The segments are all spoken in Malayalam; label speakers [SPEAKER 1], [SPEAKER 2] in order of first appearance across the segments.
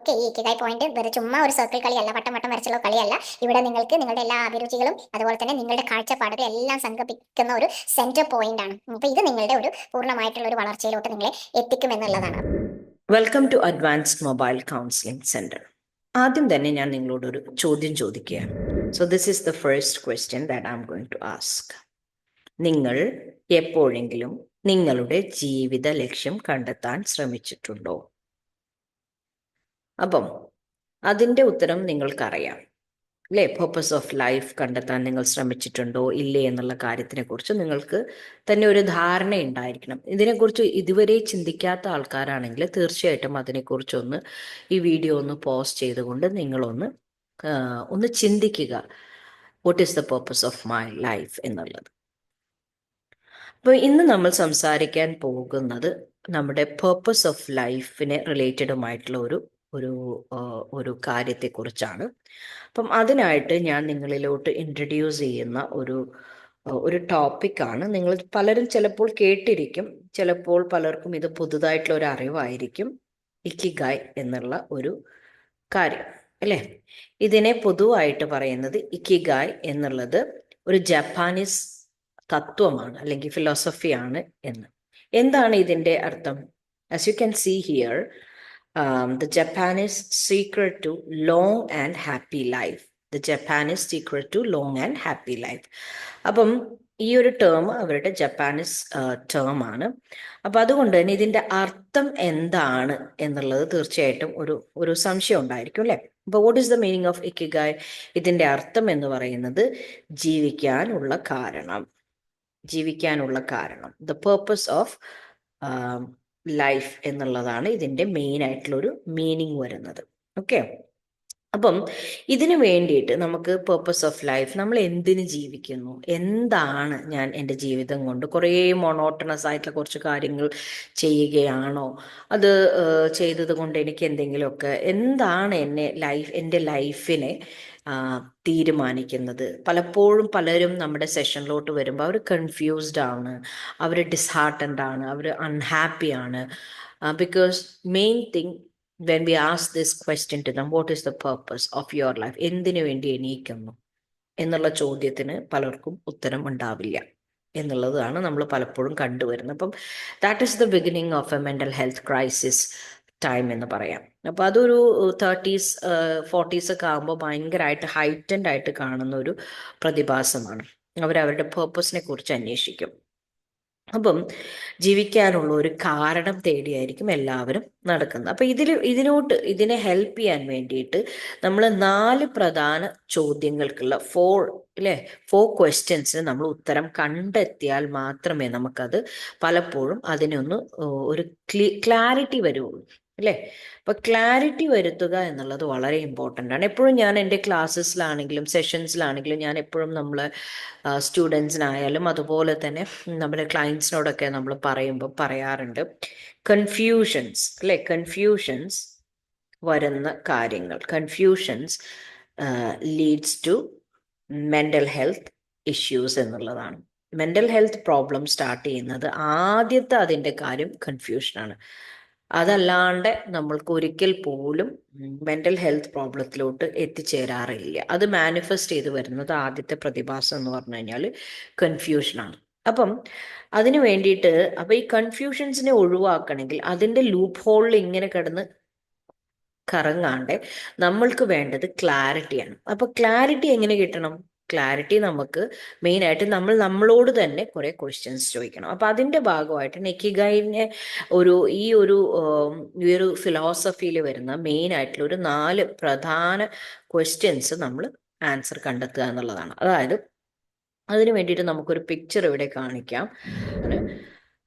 [SPEAKER 1] ഓക്കെ ഈ ഇക്കിഗായ് പോയിന്റ് വെറും ചുമ്മാ ഒരു സർക്കിൾ കളിയല്ല വട്ടം വട്ടം വരച്ചുള്ള കളിയല്ല. ഇവിടെ നിങ്ങൾക്ക് നിങ്ങളുടെ എല്ലാ അഭിരുചികളും അതുപോലെ തന്നെ നിങ്ങളുടെ കാഴ്ചപ്പാടുകൾ എല്ലാം സംഘടിപ്പിക്കുന്ന ഒരു സെന്റർ പോയിന്റ് ആണ്. അപ്പൊ ഇത് നിങ്ങളുടെ ഒരു പൂർണമായിട്ടുള്ള ഒരു വളർച്ചയിലോട്ട് നിങ്ങളെ എത്തിക്കും എന്നുള്ളതാണ്
[SPEAKER 2] welcome to advanced mobile counselling centre ആദ്യം തന്നെ ഞാൻ നിങ്ങളോട് ഒരു ചോദ്യം ചോദിക്കുകയാണ്. So this is the first question that I going to ask നിങ്ങൾ എപ്പോഴെങ്കിലും നിങ്ങളുടെ ജീവിത ലക്ഷ്യം കണ്ടെത്താൻ ശ്രമിച്ചിട്ടുണ്ടോ? അപ്പം അതിന്റെ ഉത്തരം നിങ്ങൾക്കറിയാം. അല്ലേ പർപ്പസ് ഓഫ് ലൈഫ് കണ്ടെത്താൻ നിങ്ങൾ ശ്രമിച്ചിട്ടുണ്ടോ? ഇല്ലേ? എന്നുള്ള കാര്യത്തിനെ കുറിച്ച് നിങ്ങൾക്ക് തന്നെ ഒരു ധാരണ ഉണ്ടായിരിക്കണം. ഇതിനെക്കുറിച്ച് ഇതുവരെ ചിന്തിക്കാത്ത ആൾക്കാരാണെങ്കിൽ തീർച്ചയായിട്ടും അതിനെക്കുറിച്ചൊന്ന് ഈ വീഡിയോ ഒന്ന് പോസ്റ്റ് ചെയ്തുകൊണ്ട് നിങ്ങളൊന്ന് ഒന്ന് ചിന്തിക്കുക. What is the purpose of my life എന്നുള്ളത്. അപ്പോൾ ഇന്ന് നമ്മൾ സംസാരിക്കാൻ പോകുന്നത് നമ്മുടെ പേർപ്പസ് ഓഫ് ലൈഫിനെ റിലേറ്റഡുമായിട്ടുള്ള ഒരു ഒരു ഒരു കാര്യത്തെക്കുറിച്ചാണ്. അപ്പം അതിനായിട്ട് ഞാൻ നിങ്ങളിലോട്ട് ഇൻട്രൊഡ്യൂസ് ചെയ്യുന്ന ഒരു ഒരു ടോപ്പിക്കാണ് നിങ്ങൾ പലരും ചിലപ്പോൾ കേട്ടിരിക്കും. ചിലപ്പോൾ പലർക്കും ഇത് പുതുതായിട്ടുള്ള ഒരു അറിവായിരിക്കും. ഇക്കിഗായ് എന്നുള്ള ഒരു കാര്യം അല്ലേ? ഇതിനെ പൊതുവായിട്ട് പറയുന്നത് ഇക്കിഗായ് എന്നുള്ളത് ഒരു ജപ്പാനീസ് തത്വമാണ് അല്ലെങ്കിൽ ഫിലോസഫിയാണ് എന്ന്. എന്താണ് ഇതിന്റെ അർത്ഥം? As you can see here the Japanese secret to long and happy life. The Japanese secret to long and happy life അപ്പം ഈ ഒരു ടേം അവരുടെ ജപ്പാനീസ് ടേം ആണ്. അപ്പൊ അതുകൊണ്ട് തന്നെ ഇതിന്റെ അർത്ഥം എന്താണ് എന്നുള്ളത് തീർച്ചയായിട്ടും ഒരു ഒരു സംശയം ഉണ്ടായിരിക്കും അല്ലെ? അപ്പൊ what is the meaning of ikigai ഇതിന്റെ അർത്ഥം എന്ന് പറയുന്നത് ജീവിക്കാനുള്ള കാരണം. ജീവിക്കാനുള്ള കാരണം. ദ പേർപ്പസ് ഓഫ് ലൈഫ് എന്നുള്ളതാണ് ഇതിന്റെ മെയിൻ ആയിട്ടുള്ള ഒരു മീനിങ് വരുന്നത്. ഓക്കെ അപ്പം ഇതിനു വേണ്ടിയിട്ട് നമുക്ക് പേർപ്പസ് ഓഫ് ലൈഫ് നമ്മൾ എന്തിനു ജീവിക്കുന്നു? എന്താണ് ഞാൻ എന്റെ ജീവിതം കൊണ്ട്? കുറേ മൊണോട്ടണസ് ആയിട്ടുള്ള കുറച്ച് കാര്യങ്ങൾ ചെയ്യുകയാണോ? അത് ചെയ്തത് കൊണ്ട് എനിക്ക് എന്തെങ്കിലുമൊക്കെ എന്താണ് എന്നെ ലൈഫ് എന്റെ ലൈഫിനെ തീരുമാനിക്കുന്നത്. പലപ്പോഴും പലരും നമ്മുടെ സെഷനിലോട്ട് വരുമ്പോൾ അവർ കൺഫ്യൂസ്ഡ് ആണ് അവർ ഡിസ്ഹാർട്ടൻഡ് ആണ് അവർ അൺഹാപ്പി ആണ്. Because main thing when we ask this question to them what is the purpose of your life എന്തിനു വേണ്ടി എണീക്കുന്നു? എന്നുള്ള ചോദ്യത്തിന് പലർക്കും ഉത്തരം ഉണ്ടാവില്ല എന്നുള്ളതാണ് നമ്മൾ പലപ്പോഴും കണ്ടുവരുന്നത്. അപ്പം that is the beginning of a mental health crisis time എന്ന് പറയാം. അപ്പോൾ അതൊരു തേർട്ടീസ് ഫോർട്ടീസ് ഒക്കെ ആകുമ്പോൾ ഭയങ്കരമായിട്ട് ഹൈറ്റൻഡ് ആയിട്ട് കാണുന്ന ഒരു പ്രതിഭാസമാണ് അവരവരുടെ പേർപ്പസിനെ കുറിച്ച് അന്വേഷിക്കും. അപ്പം ജീവിക്കാനുള്ള ഒരു കാരണം തേടിയായിരിക്കും എല്ലാവരും നടക്കുന്നത്. അപ്പം ഇതിൽ ഇതിനോട്ട് ഇതിനെ ഹെൽപ്പ് ചെയ്യാൻ വേണ്ടിയിട്ട് നമ്മൾ നാല് പ്രധാന ചോദ്യങ്ങൾക്കുള്ള ഫോർ അല്ലേ ഫോർ ക്വസ്റ്റ്യൻസിന് നമ്മൾ ഉത്തരം കണ്ടെത്തിയാൽ മാത്രമേ നമുക്കത് പലപ്പോഴും അതിനൊന്ന് ഒരു ക്ലി ക്ലാരിറ്റി വരുള്ളൂ അല്ലേ? അപ്പൊ ക്ലാരിറ്റി വരുത്തുക എന്നുള്ളത് വളരെ ഇമ്പോർട്ടന്റ് ആണ്. എപ്പോഴും ഞാൻ എന്റെ ക്ലാസ്സസിലാണെങ്കിലും സെഷൻസിലാണെങ്കിലും ഞാൻ എപ്പോഴും നമ്മൾ സ്റ്റുഡൻസിനായാലും അതുപോലെ തന്നെ നമ്മുടെ ക്ലയൻസിനോടൊക്കെ നമ്മൾ പറയുമ്പോൾ പറയാറുണ്ട്. കൺഫ്യൂഷൻസ് അല്ലെ? കൺഫ്യൂഷൻസ് വരുന്ന കാര്യങ്ങൾ. Confusions leads to mental health issues എന്നുള്ളതാണ്. മെന്റൽ ഹെൽത്ത് പ്രോബ്ലം സ്റ്റാർട്ട് ചെയ്യുന്നത് ആദ്യത്തെ അതിന്റെ കാര്യം കൺഫ്യൂഷനാണ് അതല്ലാണ്ട് നമ്മൾക്ക് ഒരിക്കൽ പോലും മെന്റൽ ഹെൽത്ത് പ്രോബ്ലത്തിലോട്ട് എത്തിച്ചേരാറില്ല. അത് മാനിഫെസ്റ്റ് ചെയ്ത് വരുന്നത് ആദ്യത്തെ പ്രതിഭാസം എന്ന് പറഞ്ഞു കഴിഞ്ഞാൽ കൺഫ്യൂഷനാണ് അപ്പം അതിനു വേണ്ടിയിട്ട് അപ്പൊ ഈ കൺഫ്യൂഷൻസിനെ ഒഴിവാക്കണമെങ്കിൽ അതിന്റെ ലൂപ്പ് ഹോളിൽ ഇങ്ങനെ കിടന്ന് കറങ്ങാണ്ട് നമ്മൾക്ക് വേണ്ടത് ക്ലാരിറ്റിയാണ് അപ്പൊ ക്ലാരിറ്റി എങ്ങനെ കിട്ടണം? ക്ലാരിറ്റി നമുക്ക് മെയിനായിട്ട് നമ്മൾ നമ്മളോട് തന്നെ കുറേ ക്വസ്റ്റ്യൻസ് ചോദിക്കണം. അപ്പൊ അതിന്റെ ഭാഗമായിട്ട് നെക്കിഗൈനെ ഒരു ഈ ഒരു ഈ ഒരു ഫിലോസഫിയിൽ വരുന്ന മെയിൻ ആയിട്ടുള്ള ഒരു നാല് പ്രധാന ക്വസ്റ്റ്യൻസ് നമ്മൾ ആൻസർ കണ്ടെത്തുക എന്നുള്ളതാണ്. അതായത് അതിന് വേണ്ടിയിട്ട് നമുക്കൊരു പിക്ചർ ഇവിടെ കാണിക്കാം.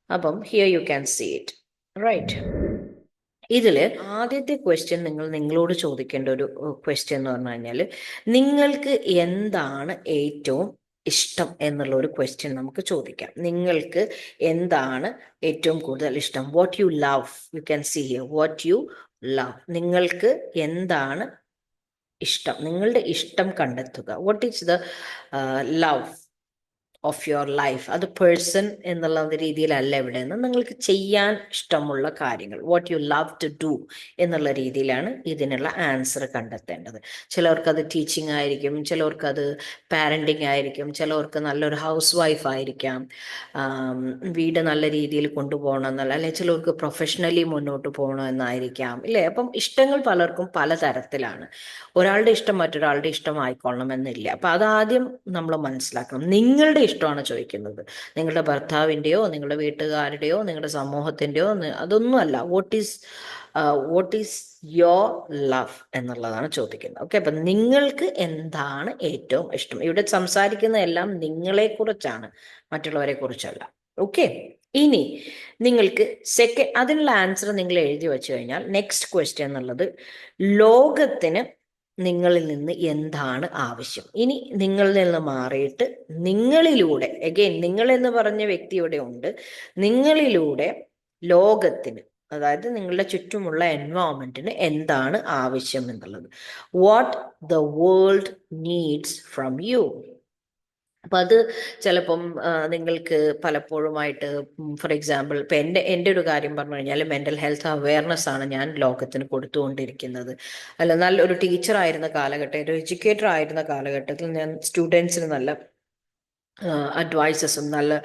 [SPEAKER 2] അപ്പം here you can see it right ഇതിൽ ആദ്യത്തെ ക്വസ്റ്റ്യൻ നിങ്ങൾ നിങ്ങളോട് ചോദിക്കേണ്ട ഒരു ക്വസ്റ്റ്യൻ എന്ന് പറഞ്ഞു കഴിഞ്ഞാൽ നിങ്ങൾക്ക് എന്താണ് ഏറ്റവും ഇഷ്ടം എന്നുള്ള ഒരു ക്വസ്റ്റ്യൻ നമുക്ക് ചോദിക്കാം. നിങ്ങൾക്ക് എന്താണ് ഏറ്റവും കൂടുതൽ ഇഷ്ടം? What you love you can see here what you love നിങ്ങൾക്ക് എന്താണ് ഇഷ്ടം? നിങ്ങളുടെ ഇഷ്ടം കണ്ടെത്തുക. What is the love of your life അത് പേഴ്സൺ എന്നുള്ള രീതിയിലല്ല ഇവിടെ നിന്ന് നിങ്ങൾക്ക് ചെയ്യാൻ ഇഷ്ടമുള്ള കാര്യങ്ങൾ. What you love to do എന്നുള്ള രീതിയിലാണ് ഇതിനുള്ള ആൻസർ കണ്ടെത്തേണ്ടത്. ചിലവർക്ക് അത് ടീച്ചിങ് ആയിരിക്കും ചിലവർക്ക് അത് പാരന്റിങ് ആയിരിക്കും ചിലവർക്ക് നല്ലൊരു ഹൗസ് വൈഫ് ആയിരിക്കാം വീട് നല്ല രീതിയിൽ കൊണ്ടുപോകണം എന്നല്ല അല്ലെങ്കിൽ ചിലവർക്ക് പ്രൊഫഷണലി മുന്നോട്ട് പോകണം എന്നായിരിക്കാം ഇല്ലേ? അപ്പം ഇഷ്ടങ്ങൾ പലർക്കും പലതരത്തിലാണ് ഒരാളുടെ ഇഷ്ടം മറ്റൊരാളുടെ ഇഷ്ടമായിക്കൊള്ളണം എന്നില്ല. അപ്പം അതാദ്യം നമ്മൾ മനസ്സിലാക്കണം. നിങ്ങളുടെ ഇഷ്ടമാണ് ചോദിക്കുന്നത്. നിങ്ങളുടെ ഭർത്താവിന്റെയോ നിങ്ങളുടെ വീട്ടുകാരുടെയോ നിങ്ങളുടെ സമൂഹത്തിന്റെയോ അതൊന്നുമല്ല. What is what is your love എന്നുള്ളതാണ് ചോദിക്കുന്നത്. ഓക്കെ അപ്പം നിങ്ങൾക്ക് എന്താണ് ഏറ്റവും ഇഷ്ടം? ഇവിടെ സംസാരിക്കുന്ന എല്ലാം നിങ്ങളെക്കുറിച്ചാണ് മറ്റുള്ളവരെ കുറിച്ചല്ല. ഓക്കെ ഇനി നിങ്ങൾക്ക് സെക്കൻഡ് അതിനുള്ള ആൻസർ നിങ്ങൾ എഴുതി വെച്ച് കഴിഞ്ഞാൽ നെക്സ്റ്റ് ക്വസ്റ്റ്യൻ എന്നുള്ളത് ലോകത്തിന് നിങ്ങളിൽ നിന്ന് എന്താണ് ആവശ്യം? ഇനി നിങ്ങളിൽ നിന്ന് മാറിയിട്ട് നിങ്ങളിലൂടെ അഗെയിൻ നിങ്ങൾ എന്ന് പറഞ്ഞ വ്യക്തി ഇവിടെ ഉണ്ട്. നിങ്ങളിലൂടെ ലോകത്തിന് അതായത് നിങ്ങളുടെ ചുറ്റുമുള്ള എൻവയോൺമെന്റിന് എന്താണ് ആവശ്യം എന്നുള്ളത്? What the world needs from you അപ്പൊ അത് ചിലപ്പം നിങ്ങൾക്ക് പലപ്പോഴുമായിട്ട് ഫോർ എക്സാമ്പിൾ ഇപ്പൊ എന്റെ എന്റെ ഒരു കാര്യം പറഞ്ഞു കഴിഞ്ഞാൽ മെന്റൽ ഹെൽത്ത് അവയർനെസ് ആണ് ഞാൻ ലോകത്തിന് കൊടുത്തുകൊണ്ടിരിക്കുന്നത്. അല്ല നല്ലൊരു ടീച്ചർ ആയിരുന്ന കാലഘട്ടം ഒരു എഡ്യൂക്കേറ്റർ ആയിരുന്ന കാലഘട്ടത്തിൽ ഞാൻ സ്റ്റുഡൻസിന് നല്ല അഡ്വൈസസും നല്ല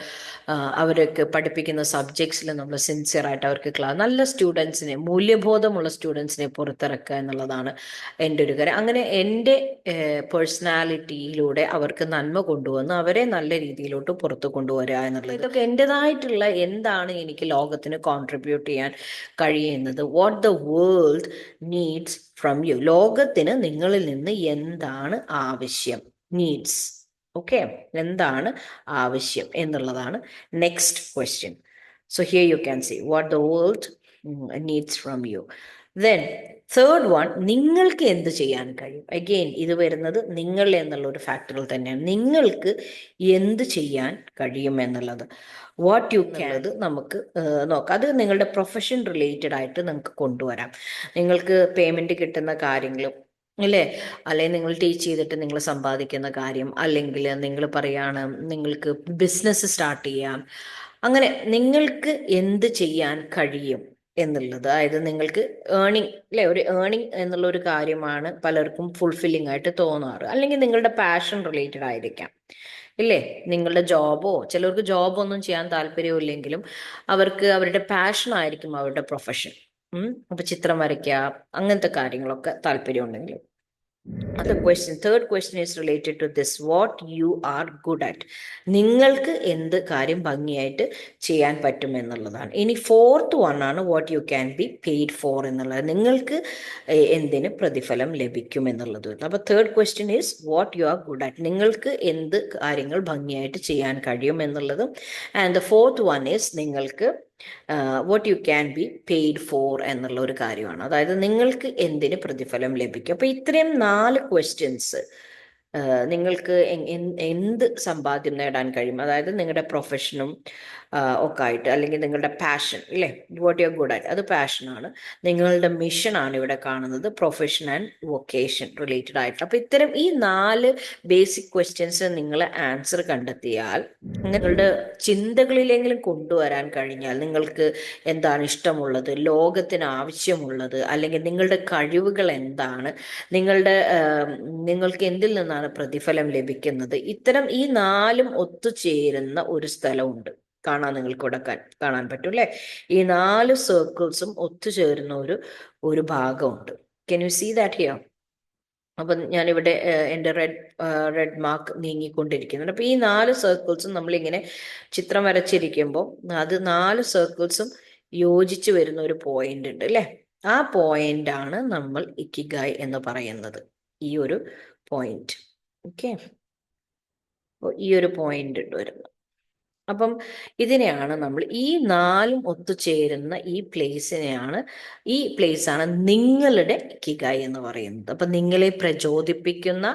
[SPEAKER 2] അവർക്ക് പഠിപ്പിക്കുന്ന സബ്ജക്ട്സിൽ നമ്മൾ സിൻസിയറായിട്ട് അവർക്ക് ക്ലാസ് നല്ല സ്റ്റുഡൻസിനെ മൂല്യബോധമുള്ള സ്റ്റുഡൻസിനെ പുറത്തിറക്കുക എന്നുള്ളതാണ് എന്റെ ഒരു കാര്യം. അങ്ങനെ എന്റെ പേഴ്സണാലിറ്റിയിലൂടെ അവർക്ക് നന്മ കൊണ്ടുവന്ന് അവരെ നല്ല രീതിയിലോട്ട് പുറത്തു കൊണ്ടുവരിക എന്നുള്ളത്. ഇതൊക്കെ എന്റെതായിട്ടുള്ള എന്താണ് എനിക്ക് ലോകത്തിന് കോൺട്രിബ്യൂട്ട് ചെയ്യാൻ കഴിയുന്നത്? What the world needs from you ലോകത്തിന് നിങ്ങളിൽ നിന്ന് എന്താണ് ആവശ്യം? നീഡ്സ് ഓക്കെ എന്താണ് ആവശ്യം എന്നുള്ളതാണ് next question so here you can see what the world needs from you then third one നിങ്ങൾക്ക് എന്ത് ചെയ്യാൻ കഴിയും? അഗെയിൻ ഇത് വരുന്നത് നിങ്ങൾ എന്നുള്ള ഒരു ഫാക്ടറിൽ തന്നെയാണ്. നിങ്ങൾക്ക് എന്ത് ചെയ്യാൻ കഴിയും എന്നുള്ളത്? വാട്ട് യു ക്യാൻ അത് നമുക്ക് നോക്കാം. അത് നിങ്ങളുടെ പ്രൊഫഷൻ റിലേറ്റഡ് ആയിട്ട് നിങ്ങൾക്ക് കൊണ്ടുവരാം. നിങ്ങൾക്ക് പേയ്മെന്റ് കിട്ടുന്ന കാര്യങ്ങളും അല്ലേ? അല്ലെങ്കിൽ നിങ്ങൾ ടീച്ച് ചെയ്തിട്ട് നിങ്ങൾ സമ്പാദിക്കുന്ന കാര്യം അല്ലെങ്കിൽ നിങ്ങൾ പറയാണ് നിങ്ങൾക്ക് ബിസിനസ് സ്റ്റാർട്ട് ചെയ്യാം. അങ്ങനെ നിങ്ങൾക്ക് എന്ത് ചെയ്യാൻ കഴിയും എന്നുള്ളത്. അതായത് നിങ്ങൾക്ക് ഏണിംഗ് അല്ലെ ഒരു ഏണിംഗ് എന്നുള്ള ഒരു കാര്യമാണ് പലർക്കും ഫുൾഫില്ലിംഗ് ആയിട്ട് തോന്നാറ്. അല്ലെങ്കിൽ നിങ്ങളുടെ പാഷൻ റിലേറ്റഡ് ആയിരിക്കാം. ഇല്ലേ? നിങ്ങളുടെ ജോബോ ചിലർക്ക് ജോബ് ഒന്നും ചെയ്യാൻ താല്പര്യമില്ലെങ്കിലും അവർക്ക് അവരുടെ പാഷൻ ആയിരിക്കും അവരുടെ പ്രൊഫഷൻ ഉം? അപ്പൊ ചിത്രം വരയ്ക്കുക അങ്ങനത്തെ കാര്യങ്ങളൊക്കെ താല്പര്യം ഉണ്ടെങ്കിൽ അത് question third question is related to this what you are good at നിങ്ങൾക്ക് എന്ത് കാര്യം ഭംഗിയായിട്ട് ചെയ്യാൻ പറ്റും എന്നുള്ളതാണ്. ഇനി ഫോർത്ത് വൺ ആണ് what you can be paid for എന്നുള്ളത്. നിങ്ങൾക്ക് എന്തിന് പ്രതിഫലം ലഭിക്കും എന്നുള്ളത്. അപ്പോൾ third question is what you are good at നിങ്ങൾക്ക് എന്ത് കാര്യങ്ങൾ ഭംഗിയായിട്ട് ചെയ്യാൻ കഴിയും എന്നുള്ളതും. And the fourth one is നിങ്ങൾക്ക് what you can be paid for എന്നുള്ള ഒരു കാര്യമാണ്. അതായത് നിങ്ങൾക്ക് എന്തിന് പ്രതിഫലം ലഭിക്കും? അപ്പൊ ഇത്രയും നാല് ക്വസ്റ്റ്യൻസ് നിങ്ങൾക്ക് എന്ത് സമ്പാദ്യം നേടാൻ കഴിയും? അതായത് നിങ്ങളുടെ പ്രൊഫഷനും ഒക്കെ ആയിട്ട് അല്ലെങ്കിൽ നിങ്ങളുടെ പാഷൻ ഇല്ലേ? വാട്ട് യു ഗുഡ് ആയിട്ട് അത് പാഷനാണ് നിങ്ങളുടെ മിഷനാണ് ഇവിടെ കാണുന്നത്. പ്രൊഫഷൻ ആൻഡ് വൊക്കേഷൻ റിലേറ്റഡ് ആയിട്ട്. അപ്പൊ ഇത്തരം ഈ നാല് ബേസിക് ക്വസ്റ്റ്യൻസ് നിങ്ങൾ ആൻസർ കണ്ടെത്തിയാൽ നിങ്ങളുടെ ചിന്തകളിലെങ്കിലും കൊണ്ടുവരാൻ കഴിഞ്ഞാൽ നിങ്ങൾക്ക് എന്താണ് ഇഷ്ടമുള്ളത്? ലോകത്തിന് ആവശ്യമുള്ളത് അല്ലെങ്കിൽ നിങ്ങളുടെ കഴിവുകൾ എന്താണ്? നിങ്ങളുടെ നിങ്ങൾക്ക് എന്തിൽ നിന്നാണ് പ്രതിഫലം ലഭിക്കുന്നത്? ഇത്തരം ഈ നാലും ഒത്തുചേരുന്ന ഒരു സ്ഥലമുണ്ട്. കാണാൻ നിങ്ങൾക്ക് കൊടുക്കാൻ കാണാൻ പറ്റും അല്ലെ? ഈ നാല് സർക്കിൾസും ഒത്തുചേരുന്ന ഒരു ഒരു ഭാഗമുണ്ട്. Can you see that here അപ്പൊ ഞാനിവിടെ എന്റെ റെഡ് റെഡ് മാർക്ക് നീങ്ങിക്കൊണ്ടിരിക്കുന്നുണ്ട്. അപ്പൊ ഈ നാല് സർക്കിൾസും നമ്മളിങ്ങനെ ചിത്രം വരച്ചിരിക്കുമ്പോൾ അത് നാല് സർക്കിൾസും യോജിച്ച് വരുന്ന ഒരു പോയിന്റ് ഉണ്ട് അല്ലെ? ആ പോയിന്റ് ആണ് നമ്മൾ ഇക്കിഗായ് എന്ന് പറയുന്നത്. ഈ ഒരു പോയിന്റ് ഓക്കെ ഈ ഒരു പോയിന്റ് വരുന്നത് അപ്പം ഇതിനെയാണ് നമ്മൾ ഈ നാലും ഒത്തുചേരുന്ന ഈ പ്ലേസിനെയാണ് ഈ പ്ലേസ് ആണ് നിങ്ങളുടെ കിക എന്ന് പറയുന്നത്. അപ്പം നിങ്ങളെ പ്രചോദിപ്പിക്കുന്ന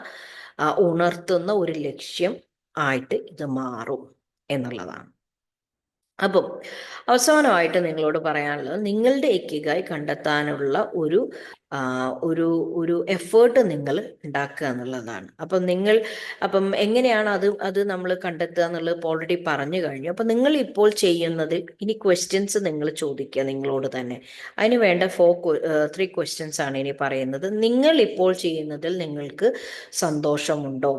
[SPEAKER 2] ഉണർത്തുന്ന ഒരു ലക്ഷ്യം ആയിട്ട് ഇത് മാറും എന്നുള്ളതാണ്. അപ്പം അവസാനമായിട്ട് നിങ്ങളോട് പറയാനുള്ളത് നിങ്ങളുടെ എക്കിഗായി കണ്ടെത്താനുള്ള ഒരു ഒരു ഒരു എഫേർട്ട് നിങ്ങൾ ഉണ്ടാക്കുക എന്നുള്ളതാണ്. അപ്പം നിങ്ങൾ അപ്പം എങ്ങനെയാണ് അത് അത് നമ്മൾ കണ്ടെത്തുക എന്നുള്ളത് ഓൾറെഡി പറഞ്ഞു കഴിഞ്ഞു. അപ്പം നിങ്ങൾ ഇപ്പോൾ ചെയ്യുന്നതിൽ ഇനി ക്വസ്റ്റ്യൻസ് നിങ്ങൾ ചോദിക്കുക നിങ്ങളോട് തന്നെ. അതിന് വേണ്ട ഫോർ ത്രീ ക്വസ്റ്റ്യൻസ് ആണ് ഇനി പറയുന്നത്. നിങ്ങൾ ഇപ്പോൾ ചെയ്യുന്നതിൽ നിങ്ങൾക്ക് സന്തോഷമുണ്ടോ?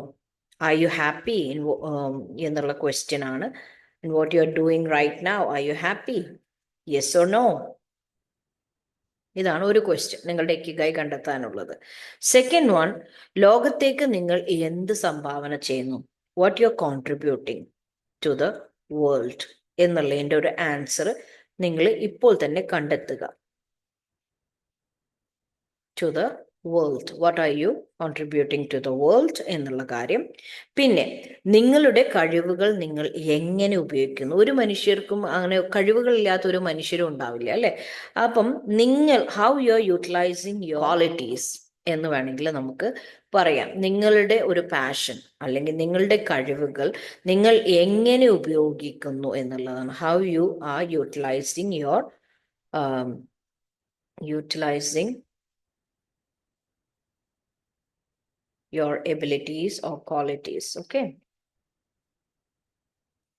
[SPEAKER 2] ആർ യു ഹാപ്പി എന്നുള്ള ക്വസ്റ്റ്യൻ ആണ്. In what you're doing right now. Are you happy? Yes or no? ഇതാണ് ഒരു ക്വസ്റ്റ്യൻ നിങ്ങളുടെ എക്കിഗായി കണ്ടെത്താനുള്ളത് സെക്കൻഡ് വൺ ലോകത്തേക്ക് നിങ്ങൾ എന്ത് സംഭാവന ചെയ്യുന്നു what you are contributing to the world എന്നുള്ളതിന്റെ ഒരു ആൻസർ നിങ്ങൾ ഇപ്പോൾ തന്നെ കണ്ടെത്തുക to the world what are you contributing to the world എന്നുള്ള കാര്യം. പിന്നെ നിങ്ങളുടെ കഴിവുകൾ നിങ്ങൾ എങ്ങനെ ഉപയോഗിക്കുന്നു? ഒരു മനുഷ്യർക്കും അങ്ങനെ കഴിവുകളില്ലാത്ത ഒരു മനുഷ്യരും ഉണ്ടാവില്ല അല്ലെ? അപ്പം നിങ്ങൾ how you are utilising your qualities എന്ന് വേണമെങ്കിൽ നമുക്ക് പറയാം. നിങ്ങളുടെ ഒരു പാഷൻ അല്ലെങ്കിൽ നിങ്ങളുടെ കഴിവുകൾ നിങ്ങൾ എങ്ങനെ ഉപയോഗിക്കുന്നു എന്നുള്ളതാണ്. How you are utilising your utilising your abilities or qualities okay?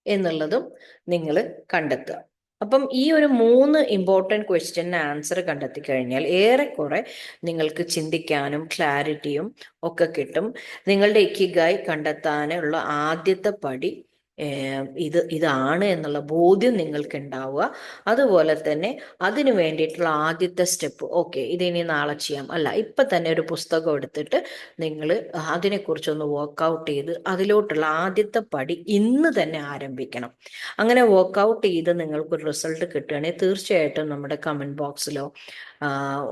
[SPEAKER 2] എന്നുള്ളതും നിങ്ങൾ കണ്ടെത്തുക. അപ്പം ഈ ഒരു മൂന്ന് ഇമ്പോർട്ടന്റ് ക്വസ്റ്റ്യന് ആൻസർ കണ്ടെത്തി കഴിഞ്ഞാൽ ഏറെക്കുറെ നിങ്ങൾക്ക് ചിന്തിക്കാനും ക്ലാരിറ്റിയും ഒക്കെ കിട്ടും. നിങ്ങളുടെ ഇക്കിഗായി കണ്ടെത്താനുള്ള ആദ്യത്തെ പടി ഇത് ഇതാണ് എന്നുള്ള ബോധ്യം നിങ്ങൾക്ക് ഉണ്ടാവുക അതുപോലെ തന്നെ അതിനു വേണ്ടിയിട്ടുള്ള ആദ്യത്തെ സ്റ്റെപ്പ് ഓക്കെ ഇതിനി നാളെ ചെയ്യാം. അല്ല ഇപ്പൊ തന്നെ ഒരു പുസ്തകം എടുത്തിട്ട് നിങ്ങൾ അതിനെക്കുറിച്ചൊന്ന് വർക്കൗട്ട് ചെയ്ത് അതിലോട്ടുള്ള ആദ്യത്തെ പടി ഇന്ന് തന്നെ ആരംഭിക്കണം. അങ്ങനെ വർക്കൗട്ട് ചെയ്ത് നിങ്ങൾക്കൊരു റിസൾട്ട് കിട്ടുകയാണെങ്കിൽ തീർച്ചയായിട്ടും നമ്മുടെ കമന്റ് ബോക്സിലോ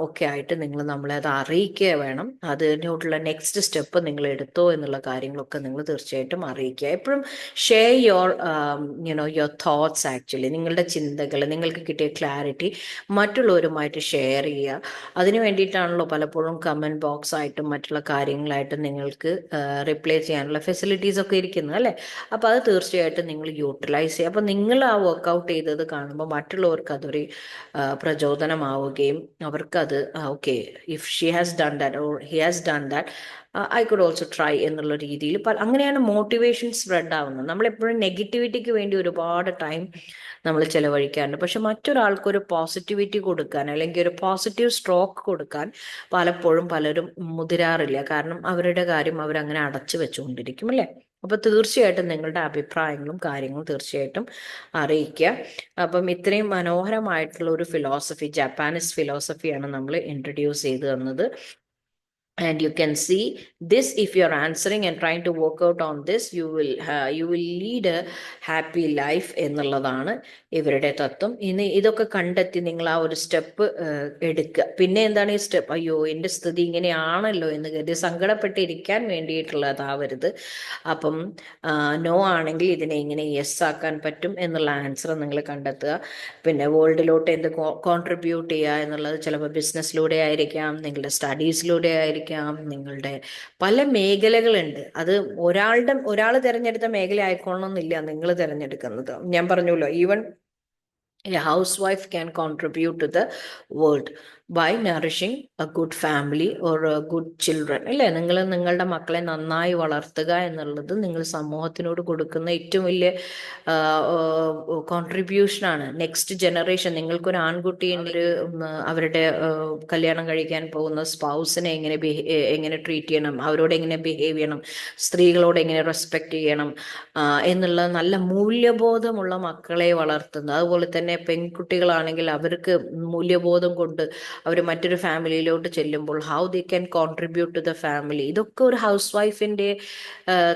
[SPEAKER 2] ഒക്കെ ആയിട്ട് നിങ്ങൾ നമ്മളെ അത് അറിയിക്കുക വേണം. അതിനോട്ടുള്ള നെക്സ്റ്റ് സ്റ്റെപ്പ് നിങ്ങൾ എടുത്തോ എന്നുള്ള കാര്യങ്ങളൊക്കെ നിങ്ങൾ തീർച്ചയായിട്ടും അറിയിക്കുക. എപ്പോഴും share your you know your thoughts actually നിങ്ങളുടെ ചിന്തകൾ നിങ്ങൾക്ക് കിട്ടിയ ക്ലാരിറ്റി മറ്റുള്ളവരുമായിട്ട് ഷെയർ ചെയ്യുക. അതിന് വേണ്ടിയിട്ടാണല്ലോ പലപ്പോഴും കമന്റ് ബോക്സ് ആയിട്ടും മറ്റുള്ള കാര്യങ്ങളായിട്ടും നിങ്ങൾക്ക് റിപ്ലൈ ചെയ്യാനുള്ള ഫെസിലിറ്റീസ് ഒക്കെ ഇരിക്കുന്നത് അല്ലേ? അപ്പോൾ അത് തീർച്ചയായിട്ടും നിങ്ങൾ യൂട്ടിലൈസ് ചെയ്യുക. അപ്പോൾ നിങ്ങൾ ആ വർക്കൗട്ട് ചെയ്തത് കാണുമ്പോൾ മറ്റുള്ളവർക്ക് അതൊരു പ്രചോദനമാവുകയും അവർക്കത് okay if she has done that or he has done that I could also try എന്നുള്ള രീതിയിൽ. അങ്ങനെയാണ് മോട്ടിവേഷൻ സ്പ്രെഡ് ആവുന്നത്. നമ്മളെപ്പോഴും നെഗറ്റിവിറ്റിക്ക് വേണ്ടി ഒരുപാട് ടൈം നമ്മൾ ചിലവഴിക്കാറുണ്ട്. പക്ഷെ മറ്റൊരാൾക്ക് ഒരു പോസിറ്റിവിറ്റി കൊടുക്കാൻ അല്ലെങ്കിൽ ഒരു പോസിറ്റീവ് സ്ട്രോക്ക് കൊടുക്കാൻ പലപ്പോഴും പലരും മുതിരാറില്ല. കാരണം അവരുടെ കാര്യം അവരങ്ങനെ അടച്ചു വെച്ചുകൊണ്ടിരിക്കും അല്ലേ? അപ്പൊ തീർച്ചയായിട്ടും നിങ്ങളുടെ അഭിപ്രായങ്ങളും കാര്യങ്ങളും തീർച്ചയായിട്ടും അറിയിക്കുക. അപ്പം ഇത്രയും മനോഹരമായിട്ടുള്ള ഒരു ഫിലോസഫി ജപ്പാനീസ് ഫിലോസഫിയാണ് നമ്മൾ ഇൻട്രൊഡ്യൂസ് ചെയ്തു തന്നത്. And you can see this if you're answering and trying to work out on this you will uh, you will lead a happy life എന്നുള്ളതാണ് ഇവരുടെ തത്വം. ഇനി ഇതൊക്കെ കണ്ടെത്തി നിങ്ങൾ ആ ഒരു സ്റ്റെപ്പ് എടുക്കുക പിന്നെ എന്താണ് ഈ സ്റ്റെപ്പ് അയ്യോ എന്റെ സ്ഥിതി ഇങ്ങനെയാണല്ലോ എന്ന് കരുതി സങ്കടപ്പെട്ടിരിക്കാൻ വേണ്ടിയിട്ടുള്ളതാവരുത് അപ്പം നോ ആണെങ്കിൽ ഇതിനെ ഇങ്ങനെ യെസ് ആക്കാൻ പറ്റും എന്നുള്ള ആൻസർ നിങ്ങൾ കണ്ടെത്തുക. പിന്നെ വേൾഡിലോട്ട് എന്ത് കോൺട്രിബ്യൂട്ട് ചെയ്യുക എന്നുള്ളത് ചിലപ്പോൾ ബിസിനസ്സിലൂടെ ആയിരിക്കാം നിങ്ങളുടെ സ്റ്റഡീസിലൂടെ ആയിരിക്കാം. നിങ്ങളുടെ പല മേഖലകളുണ്ട്. അത് ഒരാളുടെ ഒരാൾ തിരഞ്ഞെടുത്ത മേഖല ആയിക്കോളണമെന്നില്ല നിങ്ങൾ തിരഞ്ഞെടുക്കുന്നത്. ഞാൻ പറഞ്ഞല്ലോ even a housewife can contribute to the world. By nourishing a good family or a good children. അല്ലേ? നിങ്ങൾ നിങ്ങളുടെ മക്കളെ നന്നായി വളർത്തുക എന്നുള്ളത് നിങ്ങൾ സമൂഹത്തിനോട് കൊടുക്കുന്ന ഏറ്റവും വലിയ കോൺട്രിബ്യൂഷനാണ് നെക്സ്റ്റ് ജനറേഷൻ നിങ്ങൾക്കൊരു ആൺകുട്ടി അവരുടെ കല്യാണം കഴിക്കാൻ പോകുന്ന സ്പൗസിനെ എങ്ങനെ എങ്ങനെ ട്രീറ്റ് ചെയ്യണം? അവരോട് എങ്ങനെ ബിഹേവ് ചെയ്യണം? സ്ത്രീകളോട് എങ്ങനെ റെസ്പെക്ട് ചെയ്യണം? എന്നുള്ള നല്ല മൂല്യബോധമുള്ള മക്കളെ വളർത്തുന്നത്. അതുപോലെ തന്നെ പെൺകുട്ടികളാണെങ്കിൽ അവർക്ക് മൂല്യബോധം കൊണ്ട് അവർ മറ്റൊരു ഫാമിലിയിലോട്ട് ചെല്ലുമ്പോൾ how they can contribute to the family ഇതൊക്കെ ഒരു ഹൗസ് വൈഫിന്റെ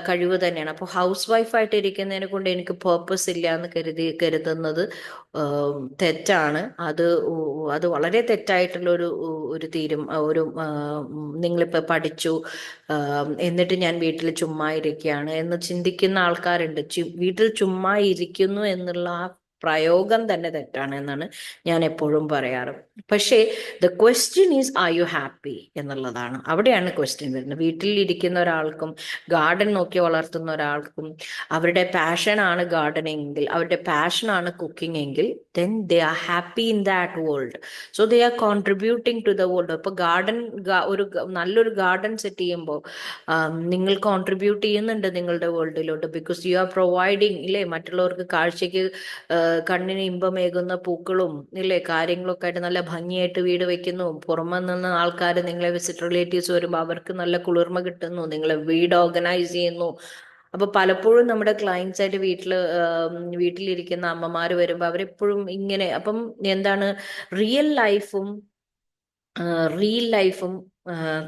[SPEAKER 2] കഴിവ് തന്നെയാണ്. അപ്പോൾ ഹൗസ് വൈഫായിട്ട് ഇരിക്കുന്നതിനെ കൊണ്ട് എനിക്ക് പേർപ്പസ് ഇല്ല എന്ന് കരുതി കരുതുന്നത് തെറ്റാണ്. അത് അത് വളരെ തെറ്റായിട്ടുള്ള ഒരു ഒരു തീരും. ഒരു നിങ്ങളിപ്പോൾ പഠിച്ചു എന്നിട്ട് ഞാൻ വീട്ടിൽ ചുമ്മാ ഇരിക്കുകയാണ് എന്ന് ചിന്തിക്കുന്ന ആൾക്കാരുണ്ട്. വീട്ടിൽ ചുമ്മാ ഇരിക്കുന്നു എന്നുള്ള ആ പ്രയോഗം തന്നെ തെറ്റാണ് എന്നാണ് ഞാൻ എപ്പോഴും പറയാറ്. പക്ഷേ the question is are you happy എന്നുള്ളതാണ്. അവിടെയാണ് ക്വസ്റ്റ്യൻ വരുന്നത്. വീട്ടിൽ ഇരിക്കുന്ന ഒരാൾക്കും ഗാർഡൻ നോക്കി വളർത്തുന്ന ഒരാൾക്കും അവരുടെ പാഷനാണ് ഗാർഡനിങ് എങ്കിൽ അവരുടെ പാഷനാണ് കുക്കിംഗ് എങ്കിൽ then they are happy in that world so they are contributing to the world ഇപ്പോൾ ഗാർഡൻ ഒരു നല്ലൊരു ഗാർഡൻ സെറ്റ് ചെയ്യുമ്പോൾ നിങ്ങൾ കോൺട്രിബ്യൂട്ട് ചെയ്യുന്നുണ്ട് നിങ്ങളുടെ വേൾഡിലോട്ട് ബിക്കോസ് യു ആർ പ്രൊവൈഡിങ് ഇല്ലേ? മറ്റുള്ളവർക്ക് കാഴ്ചയ്ക്ക് ആ, കണ്ണിന് ഇമ്പമേകുന്ന പൂക്കളും ഇല്ലേ? കാര്യങ്ങളൊക്കെ ആയിട്ട് നല്ല ഭംഗിയായിട്ട് വീട് വെക്കുന്നു. പുറമെ നിന്ന് ആൾക്കാർ നിങ്ങളെ വിസിറ്റ് റിലേറ്റീവ്സ് വരുമ്പോൾ അവർക്ക് നല്ല കുളിർമ കിട്ടുന്നു. നിങ്ങളെ വീട് ഓർഗനൈസ് ചെയ്യുന്നു. അപ്പൊ പലപ്പോഴും നമ്മുടെ ക്ലയൻസ് ആയിട്ട് വീട്ടിൽ വീട്ടിലിരിക്കുന്ന അമ്മമാർ വരുമ്പോൾ അവരെപ്പോഴും ഇങ്ങനെ അപ്പം എന്താണ് റിയൽ ലൈഫും റിയൽ ലൈഫും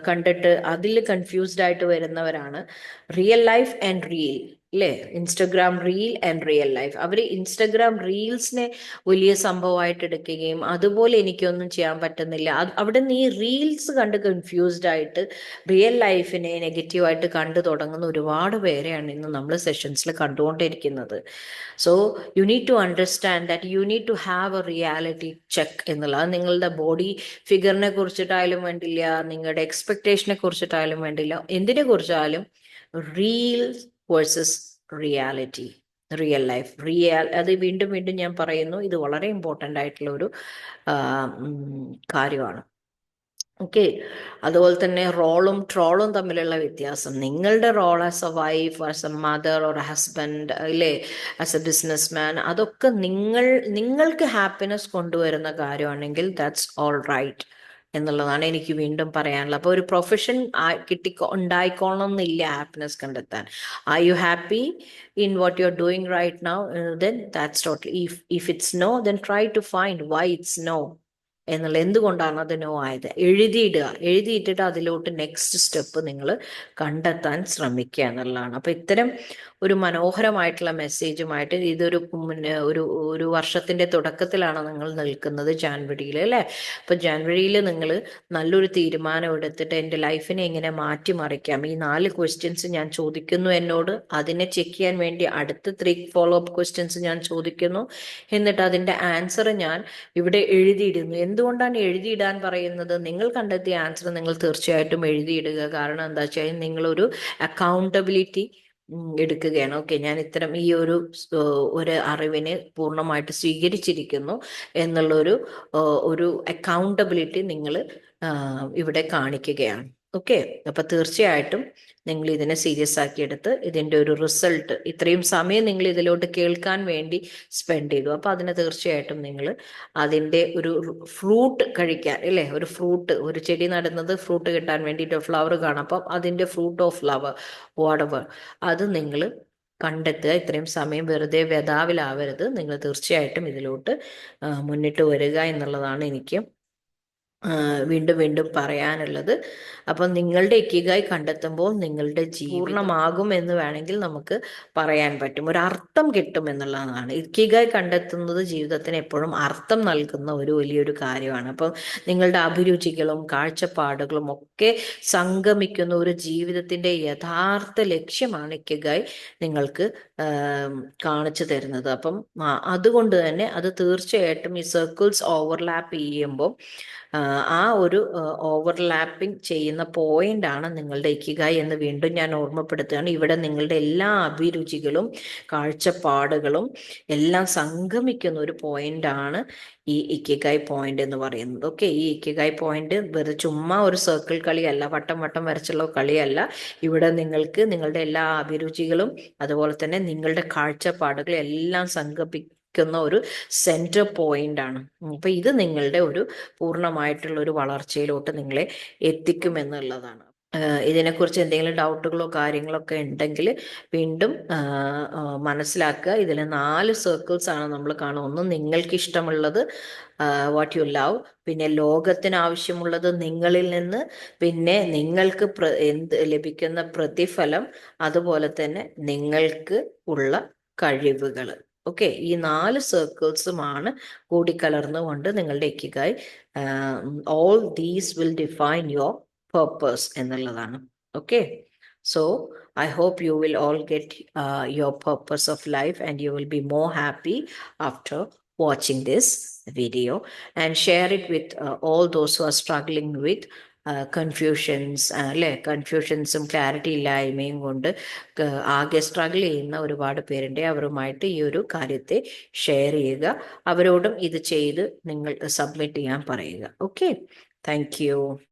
[SPEAKER 2] കണ്ടിട്ട് അതിൽ കൺഫ്യൂസ്ഡ് ആയിട്ട് വരുന്നവരാണ്. റിയൽ ലൈഫ് ആൻഡ് റിയൽ അല്ലേ Instagram reel and real life our Instagram റീൽസിനെ വലിയ സംഭവമായിട്ട് എടുക്കുകയും അതുപോലെ എനിക്കൊന്നും ചെയ്യാൻ പറ്റുന്നില്ല. അവിടെ നിന്ന് ഈ റീൽസ് കണ്ട് കൺഫ്യൂസ്ഡ് ആയിട്ട് റിയൽ ലൈഫിനെ നെഗറ്റീവായിട്ട് കണ്ടു തുടങ്ങുന്ന ഒരുപാട് പേരെയാണ് ഇന്ന് നമ്മൾ സെഷൻസിൽ കണ്ടുകൊണ്ടിരിക്കുന്നത്. So you need to understand that you need to have a reality check എന്നുള്ളത്. നിങ്ങളുടെ ബോഡി ഫിഗറിനെ കുറിച്ചിട്ടായാലും വേണ്ടില്ല നിങ്ങളുടെ എക്സ്പെക്ടേഷനെ കുറിച്ചിട്ടായാലും വേണ്ടില്ല. എന്തിനെ കുറിച്ചായാലും real versus reality real life real അത് വീണ്ടും വീണ്ടും ഞാൻ പറയുന്നു ഇത് വളരെ ഇമ്പോർട്ടന്റ് ആയിട്ടുള്ള ഒരു കാര്യമാണ്. ഓക്കെ അതുപോലെ തന്നെ റോളും ട്രോളും തമ്മിലുള്ള വ്യത്യാസം. നിങ്ങളുടെ role as a wife as a mother or husband അല്ലേ ആസ് എ ബിസിനസ് മാൻ അതൊക്കെ നിങ്ങൾ നിങ്ങൾക്ക് ഹാപ്പിനെസ് കൊണ്ടുവരുന്ന കാര്യമാണെങ്കിൽ ദാറ്റ്സ് ഓൾ റൈറ്റ് എന്നുള്ളതാണ് എനിക്ക് വീണ്ടും പറയാനുള്ളത്. അപ്പോൾ ഒരു പ്രൊഫഷൻ കിട്ടി ഉണ്ടായിക്കോളണം എന്നില്ല ഹാപ്പിനെസ് കണ്ടെത്താൻ. Are you happy in what you are doing right now then that's totally if if it's no then try to find why it's no എന്നുള്ള എന്തുകൊണ്ടാണ് അത് നോ ആയത്? എഴുതിയിടുക. എഴുതിയിട്ടിട്ട് അതിലോട്ട് നെക്സ്റ്റ് സ്റ്റെപ്പ് നിങ്ങൾ കണ്ടെത്താൻ ശ്രമിക്കുക എന്നുള്ളതാണ്. അപ്പൊ ഇത്തരം ഒരു മനോഹരമായിട്ടുള്ള മെസ്സേജുമായിട്ട് ഇതൊരു പിന്നെ ഒരു ഒരു വർഷത്തിന്റെ തുടക്കത്തിലാണ് നിങ്ങൾ നിൽക്കുന്നത് ജാൻവരിയിൽ അല്ലേ? അപ്പൊ ജാൻവരിയിൽ നിങ്ങൾ നല്ലൊരു തീരുമാനം എടുത്തിട്ട് എന്റെ ലൈഫിനെ എങ്ങനെ മാറ്റിമറിക്കാം? ഈ നാല് ക്വസ്റ്റ്യൻസ് ഞാൻ ചോദിക്കുന്നു എന്നോട്. അതിനെ ചെക്ക് ചെയ്യാൻ വേണ്ടി അടുത്ത ത്രീ ഫോളോ അപ്പ് ക്വസ്റ്റ്യൻസ് ഞാൻ ചോദിക്കുന്നു. എന്നിട്ട് അതിന്റെ ആൻസർ ഞാൻ ഇവിടെ എഴുതിയിടുന്നു. എന്തുകൊണ്ടാണ് എഴുതിയിടാൻ പറയുന്നത്? നിങ്ങൾ കണ്ടെത്തിയ ആൻസർ നിങ്ങൾ തീർച്ചയായിട്ടും എഴുതിയിടുക. കാരണം എന്താ വെച്ചാൽ നിങ്ങളൊരു അക്കൗണ്ടബിലിറ്റി എടുക്കുകയാണ്. ഓക്കെ ഞാൻ ഇത്തരം ഈ ഒരു ഒരു അറിവിനെ പൂർണമായിട്ട് സ്വീകരിച്ചിരിക്കുന്നു എന്നുള്ളൊരു ഒരു അക്കൗണ്ടബിലിറ്റി നിങ്ങൾ ഇവിടെ കാണിക്കുകയാണ്. ഓക്കെ. അപ്പൊ തീർച്ചയായിട്ടും നിങ്ങൾ ഇതിനെ സീരിയസ് ആക്കി എടുത്ത് ഇതിന്റെ ഒരു റിസൾട്ട് ഇത്രയും സമയം നിങ്ങൾ ഇതിലോട്ട് കേൾക്കാൻ വേണ്ടി സ്പെൻഡ് ചെയ്തു. അപ്പൊ അതിന് തീർച്ചയായിട്ടും നിങ്ങൾ അതിന്റെ ഒരു ഫ്രൂട്ട് കഴിക്കാൻ അല്ലേ ഒരു ഫ്രൂട്ട് ഒരു ചെടി നടുന്നത് ഫ്രൂട്ട് കിട്ടാൻ വേണ്ടിയിട്ട് ഫ്ലവർ കാണാം. അപ്പം അതിന്റെ ഫ്രൂട്ട് ഓഫ് ഫ്ലവർ വാടവർ അത് നിങ്ങൾ കണ്ടെത്തുക. ഇത്രയും സമയം വെറുതെ വ്യതാവിലാവരുത്. നിങ്ങൾ തീർച്ചയായിട്ടും ഇതിലോട്ട് മുന്നിട്ട് വരിക എന്നുള്ളതാണ് എനിക്ക് വീണ്ടും വീണ്ടും പറയാനുള്ളത്. അപ്പം നിങ്ങളുടെ ഇക്കിഗായി കണ്ടെത്തുമ്പോൾ നിങ്ങളുടെ പൂർണമാകും എന്ന് വേണമെങ്കിൽ നമുക്ക് പറയാൻ പറ്റും. ഒരു അർത്ഥം കിട്ടും എന്നുള്ളതാണ്. ഇക്കിഗായി കണ്ടെത്തുന്നത് ജീവിതത്തിന് എപ്പോഴും അർത്ഥം നൽകുന്ന ഒരു വലിയൊരു കാര്യമാണ്. അപ്പം നിങ്ങളുടെ അഭിരുചികളും കാഴ്ചപ്പാടുകളും ഒക്കെ സംഗമിക്കുന്ന ഒരു ജീവിതത്തിന്റെ യഥാർത്ഥ ലക്ഷ്യമാണ് ഇക്കിഗായി നിങ്ങൾക്ക് കാണിച്ചു തരുന്നത്. അപ്പം അതുകൊണ്ട് തന്നെ അത് തീർച്ചയായിട്ടും ഈ സർക്കിൾസ് ഓവർലാപ്പ് ചെയ്യുമ്പോൾ ആ ഒരു ഓവർലാപ്പിംഗ് ചെയ്യുന്ന പോയിന്റാണ് നിങ്ങളുടെ ഇക്കിഗായി എന്ന് വീണ്ടും ഞാൻ ഓർമ്മപ്പെടുത്തുകയാണ്. ഇവിടെ നിങ്ങളുടെ എല്ലാ അഭിരുചികളും കാഴ്ചപ്പാടുകളും എല്ലാം സംഗമിക്കുന്ന ഒരു പോയിന്റ് ആണ് ഈ ഇക്കിഗായ് പോയിന്റ് എന്ന് പറയുന്നത്. ഓക്കെ ഈ ഇക്കിഗായ് പോയിന്റ് വെറുതെ ചുമ്മാ ഒരു സർക്കിൾ കളിയല്ല വട്ടം വട്ടം വരച്ചുള്ള കളിയല്ല. ഇവിടെ നിങ്ങൾക്ക് നിങ്ങളുടെ എല്ലാ അഭിരുചികളും അതുപോലെ തന്നെ നിങ്ങളുടെ കാഴ്ചപ്പാടുകളും എല്ലാം സംഗമിക്കുന്ന ഒരു സെന്റർ പോയിന്റ് ആണ്. ഉം, അപ്പൊ ഇത് നിങ്ങളുടെ ഒരു പൂർണമായിട്ടുള്ള ഒരു വളർച്ചയിലോട്ട് നിങ്ങളെ എത്തിക്കുമെന്നുള്ളതാണ് ഇതിനെക്കുറിച്ച് എന്തെങ്കിലും ഡൗട്ടുകളോ കാര്യങ്ങളോ ഒക്കെ ഉണ്ടെങ്കിൽ വീണ്ടും മനസ്സിലാക്കുക. ഇതിൽ നാല് സർക്കിൾസ് ആണ് നമ്മൾ കാണുക. ഒന്ന് നിങ്ങൾക്ക് ഇഷ്ടമുള്ളത് വാട്ട് യു ലവ് പിന്നെ ലോകത്തിന് ആവശ്യമുള്ളത് നിങ്ങളിൽ നിന്ന് പിന്നെ നിങ്ങൾക്ക് എന്ത് ലഭിക്കുന്ന പ്രതിഫലം അതുപോലെ തന്നെ നിങ്ങൾക്ക് ഉള്ള കഴിവുകൾ ഓക്കെ ഈ നാല് സർക്കിൾസുമാണ് കൂടിക്കലർന്നുകൊണ്ട് നിങ്ങളുടെ എക്കിക്കായി all these will define your purpose എന്നുള്ളതാണ് okay hope you will all get uh, your purpose of life and you will be more happy after watching this video and share it with uh, all those who are struggling with confusions അല്ലെ? കൺഫ്യൂഷൻസും ക്ലാരിറ്റി ഇല്ലായ്മയും കൊണ്ട് ആകെ സ്ട്രഗിൾ ചെയ്യുന്ന ഒരുപാട് പേരുണ്ട് അവരുമായിട്ട് ഈ ഒരു കാര്യത്തെ ഷെയർ ചെയ്യുക. അവരോടും ഇത് ചെയ്ത് നിങ്ങൾ സബ്മിറ്റ് ചെയ്യാൻ പറയുക. Okay thank